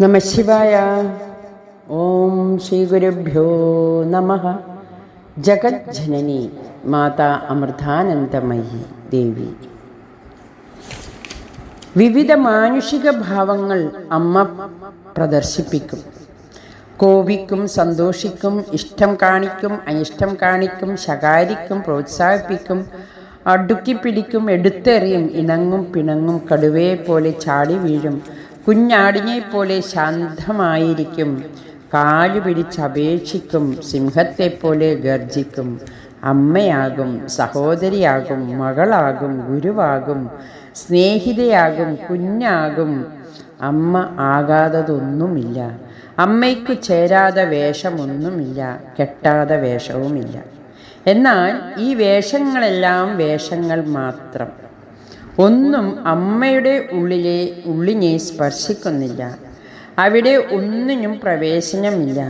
നമ ശിവായ. ഓം ശ്രീ ഗുരുഭ്യോ നമ. ജഗജ്ജനനി മാതാ അമൃതാനന്ദമയി ദേവി. വിവിധ മാനുഷിക ഭാവങ്ങൾ അമ്മ പ്രദർശിപ്പിക്കും. കോപിക്കും സന്തോഷിക്കും ഇഷ്ടം കാണിക്കും അനിഷ്ടം കാണിക്കും ശകാരിക്കും പ്രോത്സാഹിപ്പിക്കും അടുക്കി പിടിക്കും എടുത്തെറിയും ഇണങ്ങും പിണങ്ങും കടുവയെ പോലെ ചാടി വീഴും കുഞ്ഞാടിനെ പോലെ ശാന്തമായിരിക്കും. കാലു പിടിച്ചപേക്ഷിക്കും സിംഹത്തെപ്പോലെ ഗർജിക്കും. അമ്മയാകും സഹോദരിയാകും മകളാകും ഗുരുവാകും സ്നേഹിതയാകും കുഞ്ഞാകും. അമ്മ ആകാത്തതൊന്നുമില്ല. അമ്മയ്ക്കു ചേരാതെ വേഷമൊന്നുമില്ല കെട്ടാതെ വേഷവുമില്ല. എന്നാൽ ഈ വേഷങ്ങളെല്ലാം വേഷങ്ങൾ മാത്രം. ഒന്നും അമ്മയുടെ ഉള്ളിലെ ഉള്ളിനെ സ്പർശിക്കുന്നില്ല. അവിടെ ഒന്നിനും പ്രവേശനമില്ല.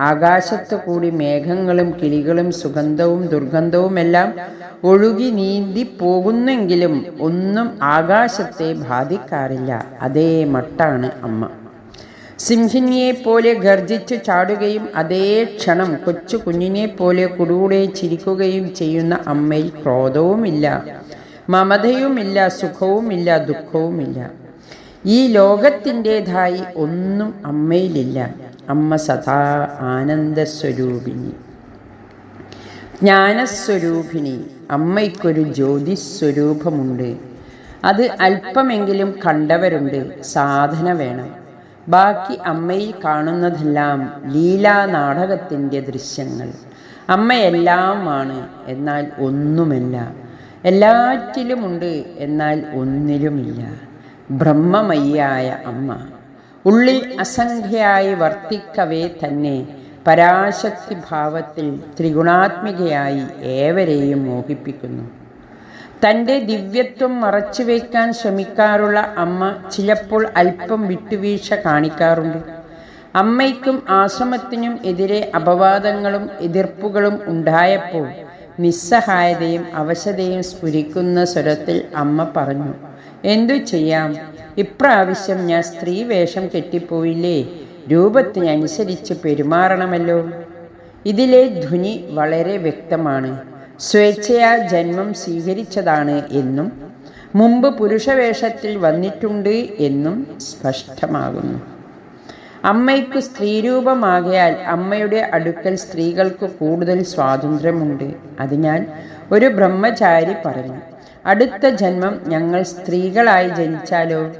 ആകാശത്തു കൂടി മേഘങ്ങളും കിളികളും സുഗന്ധവും ദുർഗന്ധവുമെല്ലാം ഒഴുകി നീന്തി പോകുന്നെങ്കിലും ഒന്നും ആകാശത്തെ ബാധിക്കാറില്ല. അതേ മട്ടാണ് അമ്മ. സിംഹിനിയെ പോലെ ഗർജിച്ചു ചാടുകയും അതേ ക്ഷണം കൊച്ചു കുഞ്ഞിനെ പോലെ കുടുകൂടെ ചിരിക്കുകയും ചെയ്യുന്ന അമ്മയിൽ ക്രോധവുമില്ല. മമതയുമില്ല സുഖവുമില്ല ദുഃഖവുമില്ല. ഈ ലോകത്തിന്റെതായി ഒന്നും അമ്മയിലില്ല. അമ്മ സദാ ആനന്ദസ്വരൂപിണി. ജ്ഞാനസ്വരൂപിണി. അമ്മയ്ക്കൊരു ജ്യോതിസ്വരൂപമുണ്ട്. അത് അല്പമെങ്കിലും കണ്ടവരുണ്ട്. സാധന വേണം. ബാക്കി അമ്മയിൽ കാണുന്നതെല്ലാം ലീലാ നാടകത്തിന്റെ ദൃശ്യങ്ങൾ. അമ്മയെല്ലാമാണ്. എന്നാൽ ഒന്നുമല്ല. എല്ലാറ്റിലുമുണ്ട്. എന്നാൽ ഒന്നിലുമില്ല. ബ്രഹ്മമയ്യായ അമ്മ. ഉള്ളിൽ അസംഖ്യയായി വർത്തിക്കവേ തന്നെ. പരാശക്തി ഭാവത്തിൽ ത്രിഗുണാത്മികയായി ഏവരെയും മോഹിപ്പിക്കുന്നു. തന്റെ ദിവ്യത്വം മറച്ചു വയ്ക്കാൻ ശ്രമിക്കാറുള്ള അമ്മ ചിലപ്പോൾ അല്പം വിട്ടുവീഴ്ച കാണിക്കാറുണ്ട്. അമ്മയ്ക്കും ആശ്രമത്തിനും എതിരെ അപവാദങ്ങളും എതിർപ്പുകളും ഉണ്ടായപ്പോൾ നിസ്സഹായതയും അവശതയും സ്ഫുരിക്കുന്ന സ്വരത്തിൽ അമ്മ പറഞ്ഞു എന്തു ചെയ്യാം? ഇപ്രാവശ്യം ഞാൻ സ്ത്രീ വേഷം കെട്ടിപ്പോയില്ലേ? രൂപത്തിനനുസരിച്ച് പെരുമാറണമല്ലോ. ഇതിലെ ധ്വനി വളരെ വ്യക്തമാണ്. സ്വേച്ഛയാ ജന്മം സ്വീകരിച്ചതാണ് എന്നും മുമ്പ് പുരുഷവേഷത്തിൽ വന്നിട്ടുണ്ട് എന്നും സ്പഷ്ടമാകുന്നു. അമ്മയ്ക്ക് സ്ത്രീരൂപമാകയാൽ അമ്മയുടെ അടുക്കൽ സ്ത്രീകൾക്ക് കൂടുതൽ സ്വാതന്ത്ര്യമുണ്ട്. അതിനാൽ ഒരു ബ്രഹ്മചാരി പറഞ്ഞു അടുത്ത ജന്മം ഞങ്ങൾ സ്ത്രീകളായി ജനിച്ചാലോ?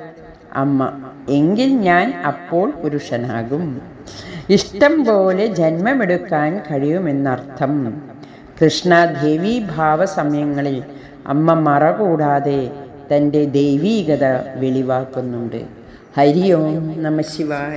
അമ്മ എങ്കിൽ ഞാൻ അപ്പോൾ പുരുഷനാകും. ഇഷ്ടം പോലെ ജന്മമെടുക്കാൻ കഴിയുമെന്നർത്ഥം. കൃഷ്ണ ദേവീഭാവ സമയങ്ങളിൽ അമ്മ മറ കൂടാതെ തന്റെ ദൈവീകത വെളിവാക്കുന്നുണ്ട്. ഹരി ഓം നമ ശിവായ.